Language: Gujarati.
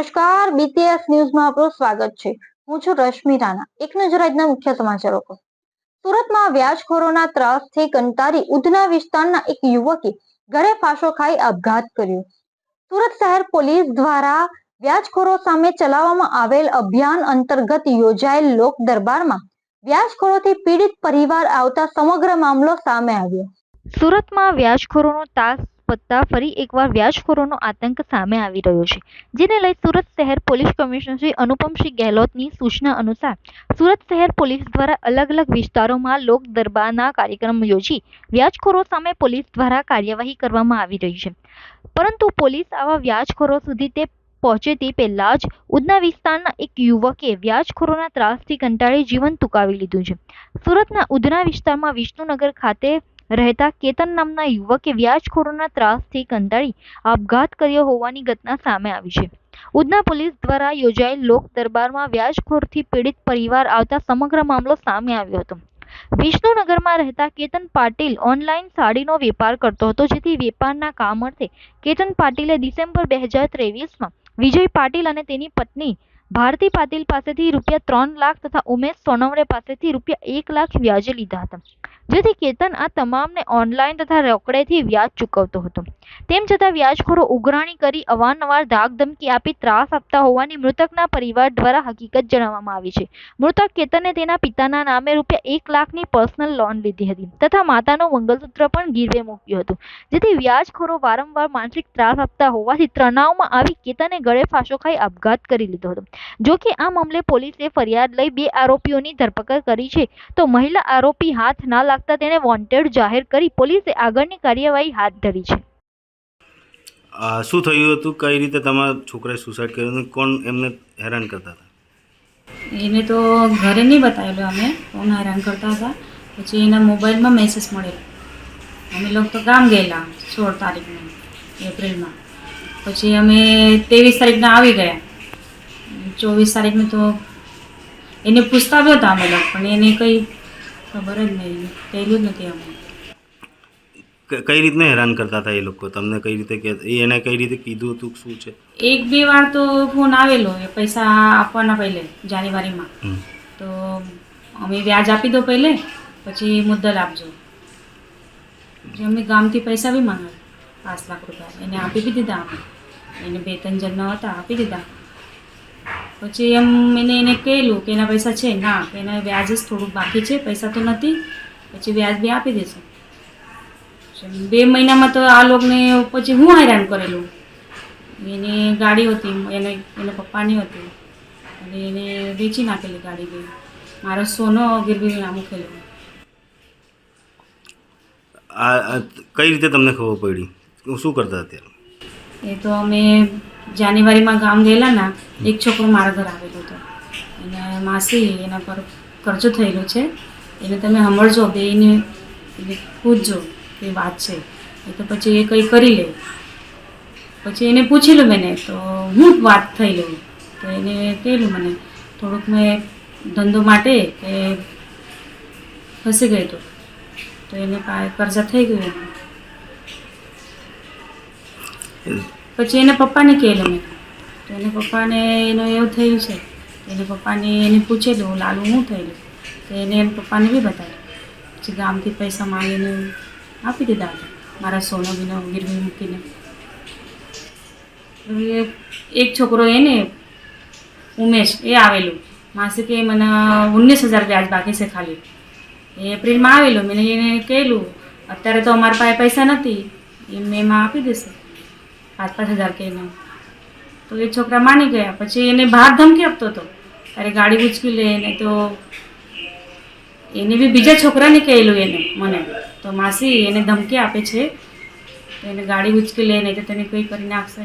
નમસ્કાર બીટીએસ ન્યૂઝમાં આપનું સ્વાગત છે. હું છું રશ્મિ રાણા. એક નજર આજના મુખ્ય સમાચારો પર. સુરતમાં વ્યાજખોરોના ત્રાસથી કંટારી ઉધના વિસ્તારના એક યુવકે ઘરે ફાંસો ખાઈ આપઘાત કર્યો. સુરત શહેર પોલીસ દ્વારા વ્યાજખોરો સામે ચલાવવામાં આવેલ અભિયાન અંતર્ગત યોજાયેલ લોક દરબારમાં વ્યાજખોરોથી પીડિત પરિવાર આવતા સમગ્ર મામલો સામે આવ્યો. સુરતમાં વ્યાજખોરોનો તાસ વધતા ફરી એકવાર વ્યાજખોરોનો આતંક સામે આવી રહ્યો છે, જેને લઈ સુરત શહેર પોલીસ કમિશનર શ્રી અનુપમસિંહ ગેહલોતની સૂચના અનુસાર, સુરત શહેર પોલીસ દ્વારા અલગ અલગ વિસ્તારોમાં લોક દરબારના કાર્યક્રમ યોજી વ્યાજખોરો સામે પોલીસ દ્વારા કાર્યવાહી કરવામાં આવી રહી છે. પરંતુ પોલીસ આવા વ્યાજખોરો સુધી તે પહોંચે તે પહેલા જ ઉધના વિસ્તારના એક યુવકે વ્યાજખોરોના ત્રાસથી કંટાળી જીવન ટૂંકાવી લીધું છે. સુરતના ઉધના વિસ્તારમાં વિષ્ણુનગર ખાતે રહેતા કેતન નામના યુવકે વ્યાજખોરોના ત્રાસથી કંટાળી આપઘાત કર્યો હોવાની ઘટના સામે આવી છે. ઉધના પોલીસ દ્વારા યોજાયેલ લોક દરબારમાં વ્યાજખોરથી પીડિત પરિવાર આવતા સમગ્ર મામલો સામે આવ્યો હતો. વિષ્ણુનગરમાં રહેતા કેતન પાટીલ ઓનલાઈન સાડીનો વેપાર કરતો હતો, જેથી વેપારના કામ અર્થે કેતન પાટીલે ડિસેમ્બર બે હજાર ત્રેવીસમાં વિજય પાટીલ અને તેની પત્ની ભારતી પાટીલ પાસેથી રૂપિયા ત્રણ લાખ તથા ઉમેશ સોનવણે પાસેથી રૂપિયા એક લાખ વ્યાજે લીધા હતા. જેથી કેતન આ તમામને ઓનલાઈન તથા રોકડેથી વ્યાજ ચૂકવતો હતો. તેમ છતાં વ્યાજખોરો ઉઘરાણી કરી અવારનવાર ધાક ધમકી આપી ત્રાસ આપતા હોવાની મૃતકના પરિવાર દ્વારા હકીકત જણાવવામાં આવી છે. મૃતક કેતને તેના પિતાના નામે રૂપિયા એક લાખની પર્સનલ લોન લીધી હતી તથા માતાનું મંગલસૂત્ર પણ ગીરવે મૂક્યું હતું. જેથી વ્યાજખોરો વારંવાર માનસિક ત્રાસ આપતા હોવાથી તણાવમાં આવી કેતને ગળે ફાંસો ખાઈ આપઘાત કરી લીધો હતો. જો કે આ મામલે પોલીસે ફરિયાદ લઈ બે આરોપીઓની ધરપકડ કરી છે. તો મહિલા આરોપી હાથ ના લાગતા તેણે વોન્ટેડ જાહેર કરી પોલીસે આગળની કાર્યવાહી હાથ ધરી છે. આ શું થયું હતું? કઈ રીતે તમારા છોકરાએ સુસાઇડ કર્યું હતું? કોણ એમને હેરાન કરતા હતા? એને તો ઘરે નહીં બતાવેલું અમે. ફોન હેરાન કરતા હતા? પછી એના મોબાઈલમાં મેસેજ મળેલો. અમે લોકો તો ગામ ગયેલા સોળ તારીખના એપ્રિલમાં. પછી અમે ત્રેવીસ તારીખના આવી ગયા. ચોવીસ તારીખને તો એને પૂછતા બી હતા અમે લોકો પણ એને કંઈ ખબર જ નહીં કહેલું જ નથી અમે કઈ રીતને હેરાન કરતા હતા એ લોકો? તમને કઈ રીતે કે એ એને કઈ રીતે કીધું હતું શું છે? એક બે વાર તો ફોન આવેલો એ પૈસા આપવાના પહેલે જાન્યુઆરીમાં. તો અમે વ્યાજ આપી દો પહેલે પછી મુદ્દલ આપજો. જે અમે ગામથી પૈસા બી માંગ્યા પાંચ લાખ રૂપિયા એને આપી બી દીધા અમે. એને બે ત્રણ જણના હતા આપી દીધા. પછી એમ એને એને કહેલું કે એના પૈસા છે ના કે એના વ્યાજ જ થોડુંક બાકી છે પૈસા તો નથી પછી વ્યાજ બી આપી દેશે. બે મહિનામાં તો આ લોકોને પછી હું હેરાન કરેલું. એની ગાડી હતી એને એના પપ્પાની હતી. અને એને વેચી નાખેલી ગાડી બી. મારો સોનો ગીરવી ના મૂકેલો. આ કઈ રીતે તમને ખબર પડી? શું કરતા અત્યારે એ તો અમે જાન્યુઆરીમાં ગામ ગયેલા ના એક છોકરો મારા ઘર આવેલો હતો. એને માસી એના પર કરજો થયેલો છે. એને તમે સાંભળજો બે એને એને પૂછજો એ વાત છે. તો પછી એ કંઈ કરી લે. પછી એને પૂછેલું મેને તો હું વાત થઈ લઉં? તો એને કહેલું મને, થોડુંક મેં ધંધો માટે કે ફસી ગઈ તો. એને કરજા થઈ ગયું. પછી એના પપ્પાને કહેલું મેં. તો એને પપ્પાને એનું એવું થયું છે. એને પપ્પાને એને પૂછેલું લાલુ શું થયેલું? તો એને એમ પપ્પાને બી બતાવ્યું. પછી ગામથી પૈસા માંગીને આપી દીધા મારા સોનો બીનો ગીરવી મૂકીને. એક છોકરો એને, ઉમેશ, એ આવેલું. માસે કે મને ઓગણીસ હજાર વ્યાજ બાકી છે ખાલી. એ એપ્રિલમાં આવેલું. મેં એને કહેલું, અત્યારે તો અમારા પાસે પૈસા નથી. એ મેં એમાં આપી દેશે. પાંચ પાંચ હજાર કહીને તો એ છોકરા માની ગયા. પછી એને બહાર ધમકી આપતો હતો. તારે ગાડી ઉચકી લે એને તો એને બી બીજા છોકરાને કહેલું એને, મને. તો માસી એને ધમકી આપે છે. તો એને ગાડી ઉચકી લે, નહીં તો તને કંઈ કરી નાખશે